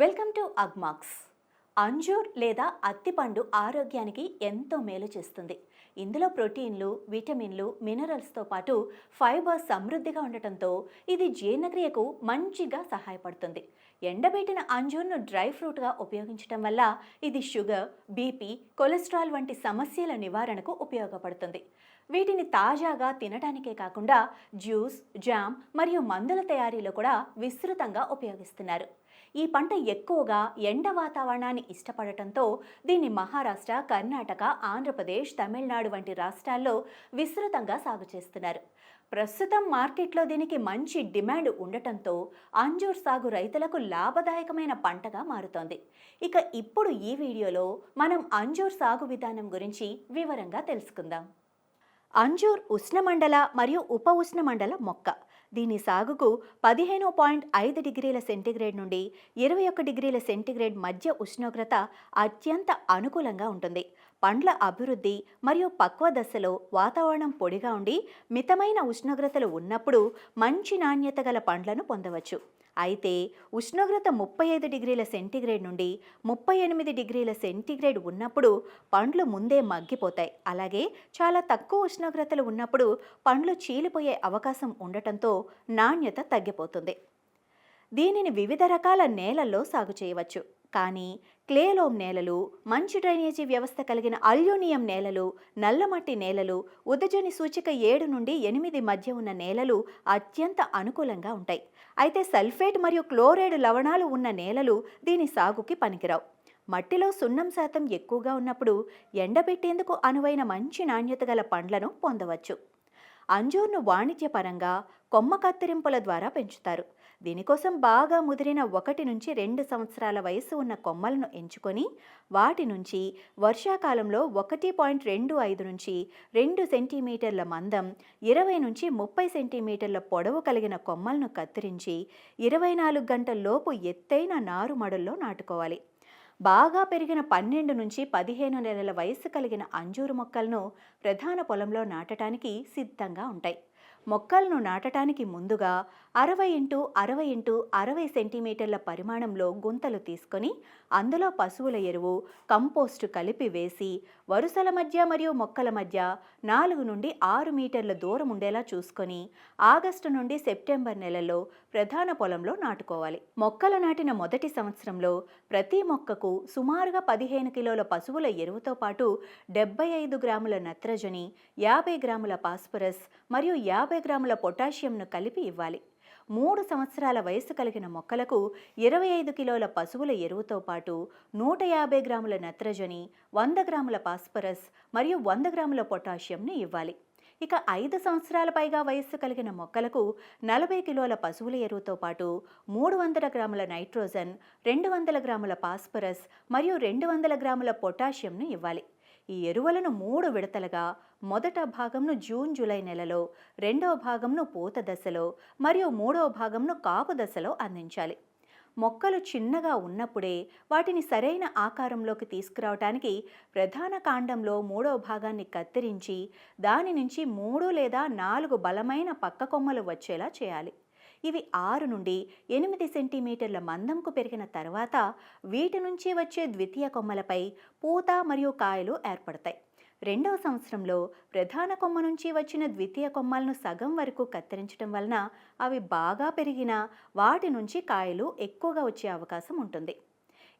Welcome to Agmax. Anjeer లేదా అత్తిపండు ఆరోగ్యానికి ఎంతో మేలు చేస్తుంది. ఇందులో ప్రోటీన్లు విటమిన్లు మినరల్స్తో పాటు ఫైబర్ సమృద్ధిగా ఉండటంతో ఇది జీర్ణక్రియకు మంచిగా సహాయపడుతుంది. ఎండబెట్టిన అంజూర్ను డ్రై ఫ్రూట్గా ఉపయోగించడం వల్ల ఇది షుగర్ బీపీ కొలెస్ట్రాల్ వంటి సమస్యల నివారణకు ఉపయోగపడుతుంది. వీటిని తాజాగా తినడానికే కాకుండా జ్యూస్ జామ్ మరియు మందుల తయారీలో కూడా విస్తృతంగా ఉపయోగిస్తున్నారు. ఈ పంట ఎక్కువగా ఎండ వాతావరణాన్ని ఇష్టపడటంతో దీన్ని మహారాష్ట్ర కర్ణాటక ఆంధ్రప్రదేశ్ తమిళనాడు వంటి రాష్ట్రాల్లో విస్తృతంగా సాగు చేస్తున్నారు. ప్రస్తుతం మార్కెట్లో దీనికి మంచి డిమాండ్ ఉండటంతో అంజూర్ సాగు రైతులకు లాభదాయకమైన పంటగా మారుతోంది. ఇక ఇప్పుడు ఈ వీడియోలో మనం అంజూర్ సాగు విధానం గురించి వివరంగా తెలుసుకుందాం. అంజూర్ ఉష్ణమండల మరియు ఉప ఉష్ణమండల మొక్క. దీని సాగుకు పదిహేను పాయింట్ ఐదు డిగ్రీల సెంటీగ్రేడ్ నుండి ఇరవై ఒక్క డిగ్రీల సెంటీగ్రేడ్ మధ్య ఉష్ణోగ్రత అత్యంత అనుకూలంగా ఉంటుంది. పండ్ల అభివృద్ధి మరియు పక్వ దశలో వాతావరణం పొడిగా ఉండి మితమైన ఉష్ణోగ్రతలు ఉన్నప్పుడు మంచి నాణ్యత గల పండ్లను పొందవచ్చు. అయితే ఉష్ణోగ్రత ముప్పై ఐదు డిగ్రీల సెంటీగ్రేడ్ నుండి ముప్పై ఎనిమిది డిగ్రీల సెంటీగ్రేడ్ ఉన్నప్పుడు పండ్లు ముందే మగ్గిపోతాయి. అలాగే చాలా తక్కువ ఉష్ణోగ్రతలు ఉన్నప్పుడు పండ్లు చీలిపోయే అవకాశం ఉండటంతో నాణ్యత తగ్గిపోతుంది. దీనిని వివిధ రకాల నేలల్లో సాగు చేయవచ్చు. కానీ క్లేలోమ్ నేలలు మంచి డ్రైనేజీ వ్యవస్థ కలిగిన అల్యూనియం నేలలు నల్లమట్టి నేలలు ఉదజని సూచిక ఏడు నుండి ఎనిమిది మధ్య ఉన్న నేలలు అత్యంత అనుకూలంగా ఉంటాయి. అయితే సల్ఫేట్ మరియు క్లోరైడ్ లవణాలు ఉన్న నేలలు దీని సాగుకి పనికిరావు. మట్టిలో సున్నం శాతం ఎక్కువగా ఉన్నప్పుడు ఎండబెట్టేందుకు అనువైన మంచి నాణ్యత గల పండ్లను పొందవచ్చు. అంజూర్ను వాణిజ్యపరంగా కొమ్మ కత్తిరింపుల ద్వారా పెంచుతారు. దీనికోసం బాగా ముదిరిన ఒకటి నుంచి రెండు సంవత్సరాల వయసు ఉన్న కొమ్మలను ఎంచుకొని వాటి నుంచి వర్షాకాలంలో ఒకటి పాయింట్ రెండు ఐదు నుంచి రెండు సెంటీమీటర్ల మందం ఇరవై నుంచి ముప్పై సెంటీమీటర్ల పొడవు కలిగిన కొమ్మలను కత్తిరించి ఇరవై నాలుగు గంటల్లోపు ఎత్తైన నారు మడల్లో నాటుకోవాలి. బాగా పెరిగిన పన్నెండు నుంచి పదిహేను నెలల వయసు కలిగిన అంజూరు మొక్కలను ప్రధాన పొలంలో నాటడానికి సిద్ధంగా ఉంటాయి. మొక్కలను నాటడానికి ముందుగా అరవై ఇంటూ అరవై ఇంటూ అరవై సెంటీమీటర్ల పరిమాణంలో గుంతలు తీసుకొని అందులో పశువుల ఎరువు కంపోస్టు కలిపి వేసి వరుసల మధ్య మరియు మొక్కల మధ్య నాలుగు నుండి ఆరు మీటర్ల దూరం ఉండేలా చూసుకొని ఆగస్టు నుండి సెప్టెంబర్ నెలలో ప్రధాన పొలంలో నాటుకోవాలి. మొక్కలు నాటిన మొదటి సంవత్సరంలో ప్రతి మొక్కకు సుమారుగా పదిహేను కిలోల పశువుల ఎరువుతో పాటు డెబ్బై ఐదు గ్రాముల నత్రజని యాభై గ్రాముల పాస్పరస్ మరియు యాభై గ్రాముల పొటాషియంను కలిపి ఇవ్వాలి. మూడు సంవత్సరాల వయసు కలిగిన మొక్కలకు ఇరవై ఐదు కిలోల పశువుల ఎరువుతో పాటు నూట యాభై గ్రాముల నత్రజని వంద గ్రాముల పాస్పరస్ మరియు వంద గ్రాముల పొటాషియంను ఇవ్వాలి. ఇక ఐదు సంవత్సరాల పైగా వయస్సు కలిగిన మొక్కలకు నలభై కిలోల పశువుల ఎరువుతో పాటు మూడు వందల గ్రాముల నైట్రోజన్ రెండు వందల గ్రాముల పాస్పరస్ మరియు రెండు వందల గ్రాముల పొటాషియంను ఇవ్వాలి. ఈ ఎరువులను మూడు విడతలుగా మొదట భాగంను జూన్ జూలై నెలలో రెండవ భాగంను పూత దశలో మరియు మూడవ భాగంను కాపు దశలో అందించాలి. మొక్కలు చిన్నగా ఉన్నప్పుడే వాటిని సరైన ఆకారంలోకి తీసుకురావటానికి ప్రధాన కాండంలో మూడవ భాగాన్ని కత్తిరించి దాని నుంచి మూడు లేదా నాలుగు బలమైన పక్క కొమ్మలు వచ్చేలా చేయాలి. ఇవి ఆరు నుండి ఎనిమిది సెంటీమీటర్ల మందంకు పెరిగిన తర్వాత వీటి నుంచి వచ్చే ద్వితీయ కొమ్మలపై పూత మరియు కాయలు ఏర్పడతాయి. రెండవ సంవత్సరంలో ప్రధాన కొమ్మ నుంచి వచ్చిన ద్వితీయ కొమ్మలను సగం వరకు కత్తిరించడం వలన అవి బాగా పెరిగిన వాటి నుంచి కాయలు ఎక్కువగా వచ్చే అవకాశం ఉంటుంది.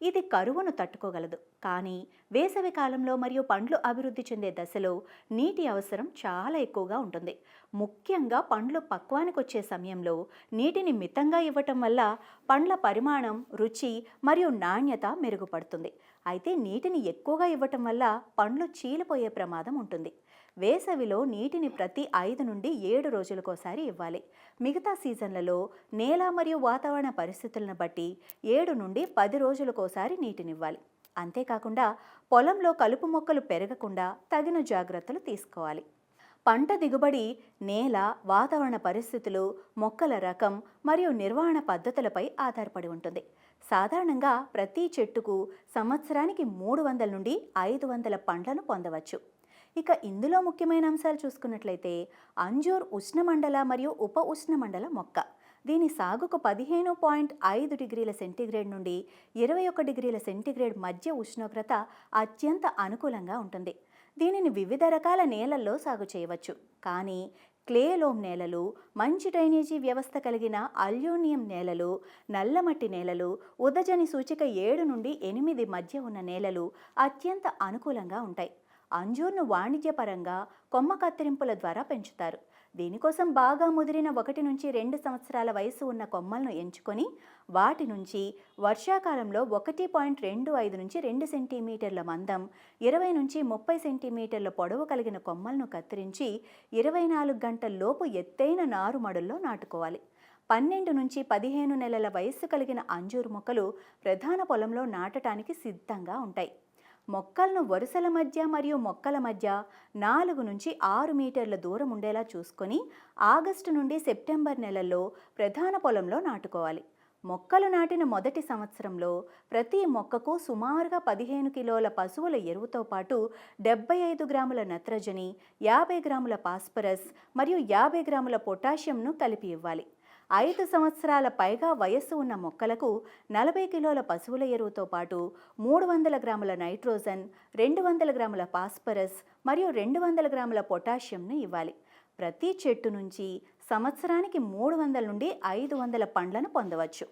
ఇది కరువును తట్టుకోగలదు. కానీ వేసవి కాలంలో మరియు పండ్లు అభివృద్ధి చెందే దశలో నీటి అవసరం చాలా ఎక్కువగా ఉంటుంది. ముఖ్యంగా పండ్లు పక్వానికి వచ్చే సమయంలో నీటిని మితంగా ఇవ్వటం వల్ల పండ్ల పరిమాణం రుచి మరియు నాణ్యత మెరుగుపడుతుంది. అయితే నీటిని ఎక్కువగా ఇవ్వటం వల్ల పండ్లు చీలిపోయే ప్రమాదం ఉంటుంది. వేసవిలో నీటిని ప్రతి ఐదు నుండి ఏడు రోజులకోసారి ఇవ్వాలి. మిగతా సీజన్లలో నేల మరియు వాతావరణ పరిస్థితులను బట్టి ఏడు నుండి పది రోజులకోసారి నీటినివ్వాలి. అంతేకాకుండా పొలంలో కలుపు మొక్కలు పెరగకుండా తగిన జాగ్రత్తలు తీసుకోవాలి. పంట దిగుబడి నేల వాతావరణ పరిస్థితులు మొక్కల రకం మరియు నిర్వహణ పద్ధతులపై ఆధారపడి ఉంటుంది. సాధారణంగా ప్రతి చెట్టుకు సంవత్సరానికి మూడు వందల నుండి ఐదు వందల పండ్లను పొందవచ్చు. ఇక ఇందులో ముఖ్యమైన అంశాలు చూసుకున్నట్లయితే అంజూర్ ఉష్ణమండల మరియు ఉప ఉష్ణమండల మొక్క. దీని సాగుకు పదిహేను పాయింట్ ఐదు డిగ్రీల సెంటీగ్రేడ్ నుండి ఇరవై ఒక డిగ్రీల సెంటీగ్రేడ్ మధ్య ఉష్ణోగ్రత అత్యంత అనుకూలంగా ఉంటుంది. దీనిని వివిధ రకాల నేలల్లో సాగు చేయవచ్చు. కానీ క్లే లోమ్ నేలలు మంచి డ్రైనేజీ వ్యవస్థ కలిగిన అల్యూనియం నేలలు నల్లమట్టి నేలలు ఉదజని సూచిక ఏడు నుండి ఎనిమిది మధ్య ఉన్న నేలలు అత్యంత అనుకూలంగా ఉంటాయి. అంజూర్ను వాణిజ్యపరంగా కొమ్మ కత్తిరింపుల ద్వారా పెంచుతారు. దీనికోసం బాగా ముదిరిన ఒకటి నుంచి రెండు సంవత్సరాల వయసు ఉన్న కొమ్మలను ఎంచుకొని వాటి నుంచి వర్షాకాలంలో ఒకటి పాయింట్ రెండు ఐదు నుంచి రెండు సెంటీమీటర్ల మందం ఇరవై నుంచి ముప్పై సెంటీమీటర్ల పొడవు కలిగిన కొమ్మలను కత్తిరించి ఇరవై నాలుగు గంటల లోపు ఎత్తైన నారుమడుల్లో నాటుకోవాలి. పన్నెండు నుంచి పదిహేను నెలల వయస్సు కలిగిన అంజూరు మొక్కలు ప్రధాన పొలంలో నాటడానికి సిద్ధంగా ఉంటాయి. మొక్కలను వరుసల మధ్య మరియు మొక్కల మధ్య నాలుగు నుంచి ఆరు మీటర్ల దూరం ఉండేలా చూసుకొని ఆగస్టు నుండి సెప్టెంబర్ నెలల్లో ప్రధాన పొలంలో నాటుకోవాలి. మొక్కలు నాటిన మొదటి సంవత్సరంలో ప్రతి మొక్కకు సుమారుగా పదిహేను కిలోల పశువుల ఎరువుతో పాటు డెబ్బై ఐదు గ్రాముల నత్రజని యాభై గ్రాముల పాస్పరస్ మరియు యాభై గ్రాముల పొటాషియంను కలిపి ఇవ్వాలి. ఐదు సంవత్సరాల పైగా వయస్సు ఉన్న మొక్కలకు నలభై కిలోల పశువుల ఎరువుతో పాటు మూడు వందల గ్రాముల నైట్రోజన్ రెండు వందల గ్రాముల పాస్పరస్ మరియు రెండు వందల గ్రాముల పొటాషియంను ఇవ్వాలి. ప్రతి చెట్టు నుంచి సంవత్సరానికి మూడు వందల నుండి ఐదు వందల పండ్లను పొందవచ్చు.